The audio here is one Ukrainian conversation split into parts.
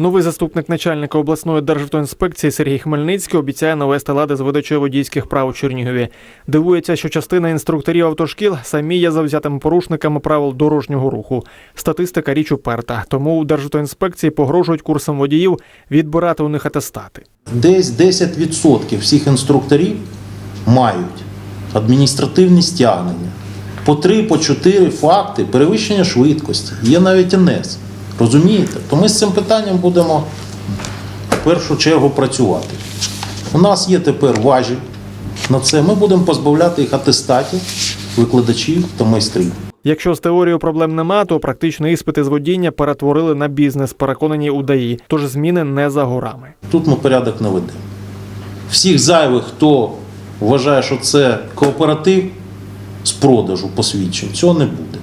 Новий заступник начальника обласної державтоінспекції Сергій Хмельницький обіцяє навести лади з видачею водійських прав у Чернігові. Дивується, що частина інструкторів автошкіл самі є завзятими порушниками правил дорожнього руху. Статистика річ уперта. Тому у Державтоінспекції погрожують курсам водіїв відбирати у них атестати. Десь 10% всіх інструкторів мають адміністративні стягнення. По 3, по 4 факти перевищення швидкості. Є навіть НС. Розумієте? То ми з цим питанням будемо в першу чергу працювати. У нас є тепер важіль на це. Ми будемо позбавляти їх атестатів, викладачів та майстрів. Якщо з теорією проблем нема, то практично іспити з водіння перетворили на бізнес, переконані у ДАІ. Тож зміни не за горами. Тут ми порядок не ведемо. Всіх зайвих, хто вважає, що це кооператив з продажу посвідчень, цього не буде.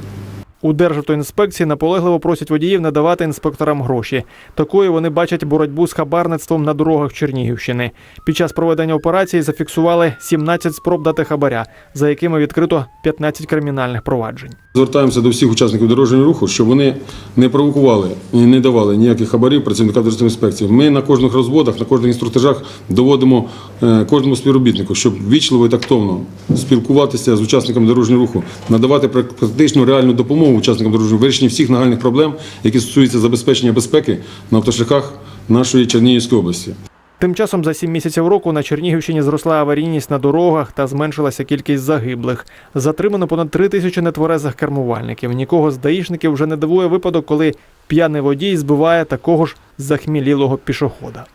У Державтоінспекції наполегливо просять водіїв не давати інспекторам гроші. Такою вони бачать боротьбу з хабарництвом на дорогах Чернігівщини. Під час проведення операції зафіксували 17 спроб дати хабаря, за якими відкрито 15 кримінальних проваджень. Звертаємося до всіх учасників дорожнього руху, щоб вони не провокували і не давали ніяких хабарів працівникам Державної інспекції. Ми на кожних розводах, на кожних інструктажах доводимо е, кожному співробітнику, щоб вічливо і тактовно спілкуватися з учасниками дорожнього руху, надавати прак- практичну реальну допомогу учасникам дорожнього вирішенні всіх нагальних проблем, які стосуються забезпечення безпеки на автошляхах нашої Чернігівської області. Тим часом за сім місяців року на Чернігівщині зросла аварійність на дорогах та зменшилася кількість загиблих. Затримано понад три тисячі нетверезих кермувальників. Нікого з даїшників вже не дивує випадок, коли п'яний водій збиває такого ж захмілілого пішохода.